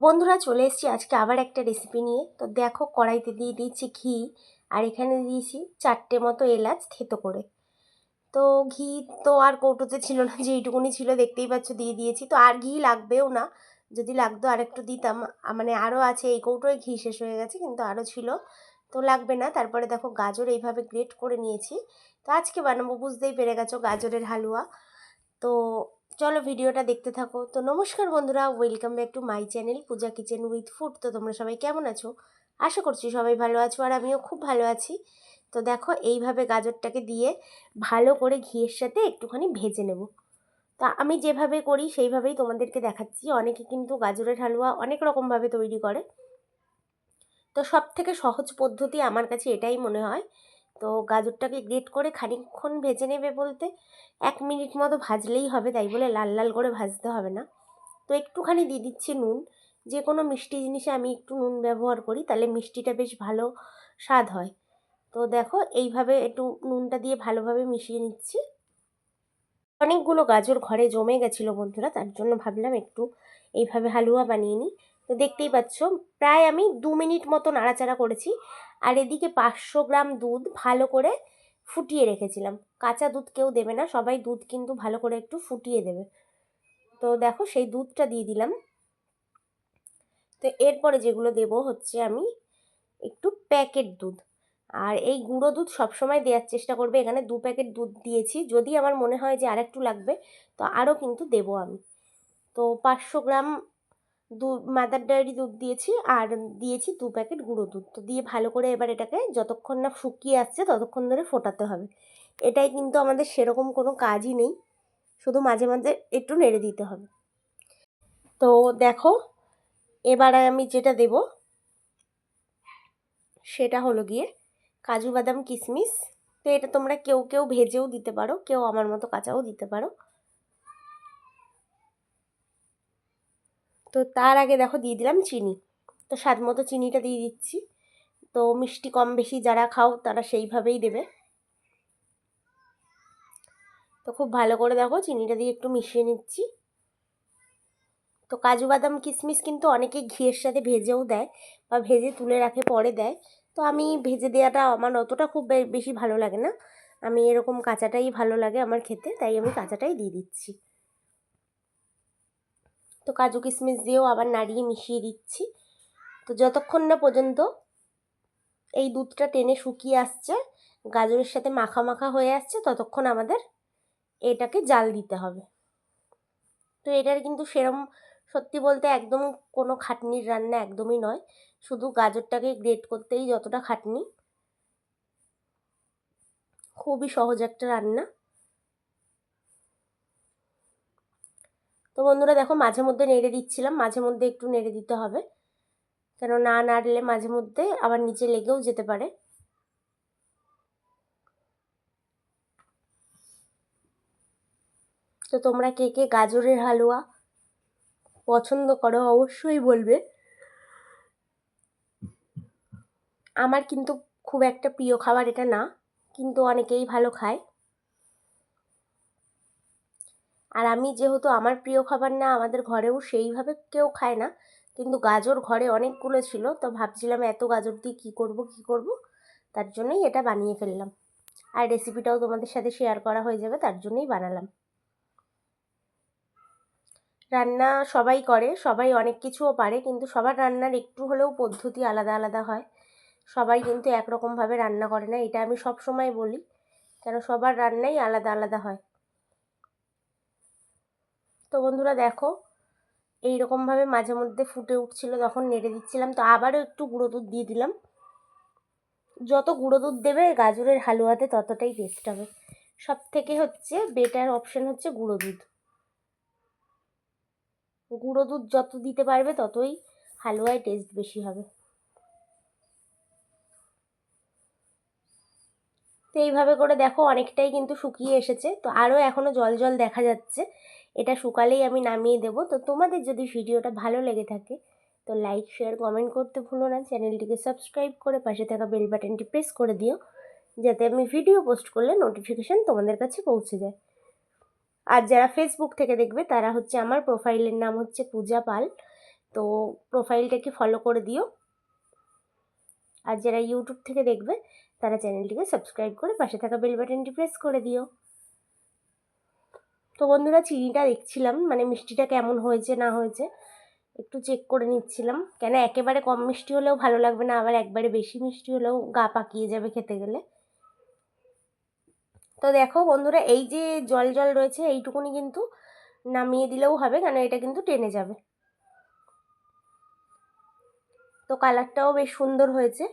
বন্ধুরা চলে এসেছি আজকে আবার একটা রেসিপি নিয়ে। তো দেখো কড়াইতে দিয়ে দিয়েছি ঘি আর এখানে দিয়েছি চারটে মতো এলাচ থেতো করে। তো ঘি তো আর কৌটোতে ছিল না, যে এইটুকুনি ছিল দেখতেই পাচ্ছ দিয়ে দিয়েছি। তো আর ঘি লাগবেও না, যদি লাগতো আর একটু দিতাম মানে আরও আছে, এই কৌটোয় ঘি শেষ হয়ে গেছে, কিন্তু আরও ছিল। তো লাগবে না, তারপরে দেখো গাজর এইভাবে গ্রেট করে নিয়েছি। তো আজকে বানাবো, বুঝতেই পেরে গেছো গাজরের হালুয়া। তো চলো ভিডিওটা দেখতে থাকো। তো নমস্কার বন্ধুরা welcome back to my channel Puja kitchen with food তো তোমরা সবাই কেমন আছো? আশা করছি সবাই ভালো আছো আর আমিও খুব ভালো আছি। তো দেখো, এইভাবে গাজরটাকে দিয়ে ভালো করে ঘিয়ের সাথে একটুখানি ভেজে নেব। তা আমি যেভাবে করি, সেইভাবেই তোমাদেরকে দেখাচ্ছি। অনেকে কিন্তু গাজরের হালুয়া অনেক রকমভাবে তৈরি করে। তো সব থেকে সহজ পদ্ধতি আমার কাছে এটাই মনে হয় তো গাজরটাকে গ্রেট করে খানিকক্ষণ ভেজে নেবে বলতে এক মিনিট মতো ভাজলেই হবে, তাই বলে লাল লাল করে ভাজতে হবে না। তো একটুখানি দিয়ে দিচ্ছি নুন। যে কোনো মিষ্টি জিনিসে আমি একটু নুন ব্যবহার করি, তাহলে মিষ্টিটা বেশ ভালো স্বাদ হয়। তো দেখো এইভাবে একটু নুনটা দিয়ে ভালোভাবে মিশিয়ে নিচ্ছি। অনেকগুলো গাজর ঘরে জমে গেছিল বন্ধুরা, তার জন্য ভাবলাম একটু এইভাবে হালুয়া বানিয়ে নিই। তো দেখতেই পাচ্ছ, প্রায় আমি দু মিনিট মতো নাড়াচাড়া করেছি। আর এদিকে পাঁচশো গ্রাম দুধ ভালো করে ফুটিয়ে রেখেছিলাম। কাঁচা দুধ কেউ দেবে না, সবাই দুধ কিন্তু ভালো করে একটু ফুটিয়ে দেবে। তো দেখো, সেই দুধটা দিয়ে দিলাম। তো এরপরে যেগুলো দেব হচ্ছে আমি একটু প্যাকেট দুধ। আর এই গুঁড়ো দুধ সবসময় দেওয়ার চেষ্টা করবে, এখানে দু প্যাকেট দুধ দিয়েছি। যদি আমার মনে হয় যে আরেকটু লাগবে, তো আরও কিন্তু দেবো আমি। তো পাঁচশো গ্রাম দুধ মাদার ডায়েরি দুধ দিয়েছি আর দিয়েছি দু প্যাকেট গুঁড়ো দুধ। তো দিয়ে ভালো করে এবার এটাকে যতক্ষণ না শুকিয়ে আসছে ততক্ষণ ধরে ফোটাতে হবে। এটাই কিন্তু আমাদের সেরকম কোনো কাজই নেই, শুধু মাঝে মাঝে একটু নেড়ে দিতে হবে। তো দেখো, এবার আমি যেটা দেব, সেটা হলো গিয়ে কাজু বাদাম কিশমিশ। তো এটা তোমরা কেউ কেউ ভেজেও দিতে পারো, কেউ আমার মতো কাঁচাও দিতে পারো। তো তার আগে দেখো দিয়ে দিলাম চিনি। তো স্বাদ মতো চিনিটা দিয়ে দিচ্ছি। তো মিষ্টি কম বেশি যারা খাও তারা সেইভাবেই দেবে। তো খুব ভালো করে দেখো চিনিটা দিয়ে একটু মিশিয়ে নিচ্ছি। তো কাজু বাদাম, কিশমিশ কিন্তু অনেকে ঘিয়ের সাথে ভেজেও দেয় বা ভেজে তুলে রাখে, পরে দেয়। তো আমি ভেজে দেওয়াটা আমার অতটা খুব বেশি ভালো লাগে না। আমি এরকম কাঁচাটাই ভালো লাগে আমার খেতে, তাই আমি কাঁচাটাই দিয়ে দিচ্ছি। তো কাজু কিশমিশ দিয়েও আবার নাড়িয়ে মিশিয়ে দিচ্ছি। তো যতক্ষণ না পর্যন্ত এই দুধটা টেনে শুকিয়ে আসছে, গাজরের সাথে মাখা মাখা হয়ে আসছে, ততক্ষণ আমাদের এটাকে জাল দিতে হবে। তো এটার কিন্তু সেরম সত্যি বলতে একদম কোনো খাটনির রান্না একদমই নয়। শুধু গাজরটাকে গ্রেট করতেই যতটা খাটনি। খুবই সহজ একটা রান্না। তো বন্ধুরা দেখো মাঝে মধ্যে নেড়ে দিচ্ছিলাম, মাঝে মধ্যে একটু নেড়ে দিতে হবে। কেন না নাড়লে মাঝে মধ্যে আবার নিচে লেগেও যেতে পারে। তো তোমরা কে কে গাজরের হালুয়া পছন্দ করো অবশ্যই বলবে। আমার কিন্তু খুব একটা প্রিয় খাবার এটা না, কিন্তু অনেকেই ভালো খায়। আর আমি যেহেতু আমার প্রিয় খাবার না, আমাদের ঘরেও সেইভাবে কেউ খায় না। কিন্তু গাজর ঘরে অনেকগুলো ছিল, তো ভাবছিলাম এত গাজর দিয়ে কী করব কী করব? তার জন্যই এটা বানিয়ে ফেললাম। আর রেসিপিটাও তোমাদের সাথে শেয়ার করা হয়ে যাবে, তার জন্যই বানালাম। রান্না সবাই করে, সবাই অনেক কিছুও পারে, কিন্তু সবার রান্নার একটু হলেও পদ্ধতি আলাদা আলাদা হয়। সবাই কিন্তু একরকমভাবে রান্না করে না, এটা আমি সব সময় বলি। কেন সবার রান্নাই আলাদা আলাদা হয়। তো বন্ধুরা দেখো এই রকমভাবে মাঝে মধ্যে ফুটে উঠছিল, তখন নেড়ে দিচ্ছিলাম। তো আবারও একটু গুঁড়ো দুধ দিয়ে দিলাম। যত গুঁড়ো দুধ দেবে, গাজরের হালুয়াতে ততটাই টেস্ট হবে। সব থেকে হচ্ছে বেটার অপশান হচ্ছে গুঁড়ো দুধ। গুঁড়ো দুধ যত দিতে পারবে, ততই হালুয়ায় টেস্ট বেশি হবে। এইভাবে করে দেখো অনেকটাই কিন্তু শুকিয়ে এসেছে। তো আরও এখনও জল জল দেখা যাচ্ছে। এটা শুকালেই আমি নামিয়ে দেব। তো তোমাদের যদি ভিডিওটা ভালো লেগে থাকে, তো লাইক শেয়ার কমেন্ট করতে ভুলো না। চ্যানেলটিকে সাবস্ক্রাইব করে পাশে থাকা বেল বাটনটি প্রেস করে দিও, যাতে আমি ভিডিও পোস্ট করলে নোটিফিকেশান তোমাদের কাছে পৌঁছে যায়। আর যারা ফেসবুক থেকে দেখবে, তারা হচ্ছে আমার প্রোফাইলের নাম হচ্ছে পূজা পাল। তো প্রোফাইলটাকে ফলো করে দিও। আর যারা ইউটিউব থেকে দেখবে, তারা চ্যানেলটিকে সাবস্ক্রাইব করে পাশে থাকা বেল বাটনটি প্রেস করে দিও। তো বন্ধুরা, চিনিটা দেখছিলাম মানে মিষ্টিটা কেমন হয়েছে, না হয়েছে, একটু চেক করে নিচ্ছিলাম। কেন একেবারে কম মিষ্টি হলেও ভালো লাগবে না, আবার একবারে বেশি মিষ্টি হলেও গা পাকিয়ে যাবে খেতে গেলে। তো দেখো বন্ধুরা, এই যে জল জল রয়েছে, এইটুকুনি কিন্তু নামিয়ে দিলেও হবে, কেন এটা কিন্তু টেনে যাবে। তো কালারটাও বেশ সুন্দর হয়েছে।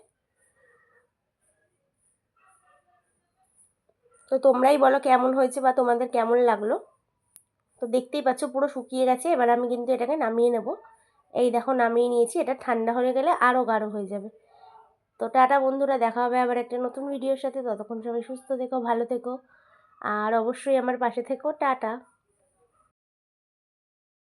তো তোমরাই বলো কেমন হয়েছে বা তোমাদের কেমন লাগল? তো দেখতেই পাচ্ছ পুরো শুকিয়ে গেছে, এবার আমি কিন্তু এটাকে নামিয়ে নেব। এই দেখো নামিয়ে নিয়েছি, এটা ঠান্ডা হয়ে গেলে আরও গাঢ় হয়ে যাবে। তো টাটা বন্ধুরা, দেখা হবে আবার একটা নতুন ভিডিওর সাথে। ততক্ষণ সবাই সুস্থ থেকো, ভালো থেকো, আর অবশ্যই আমার পাশে থেকো। টাটা।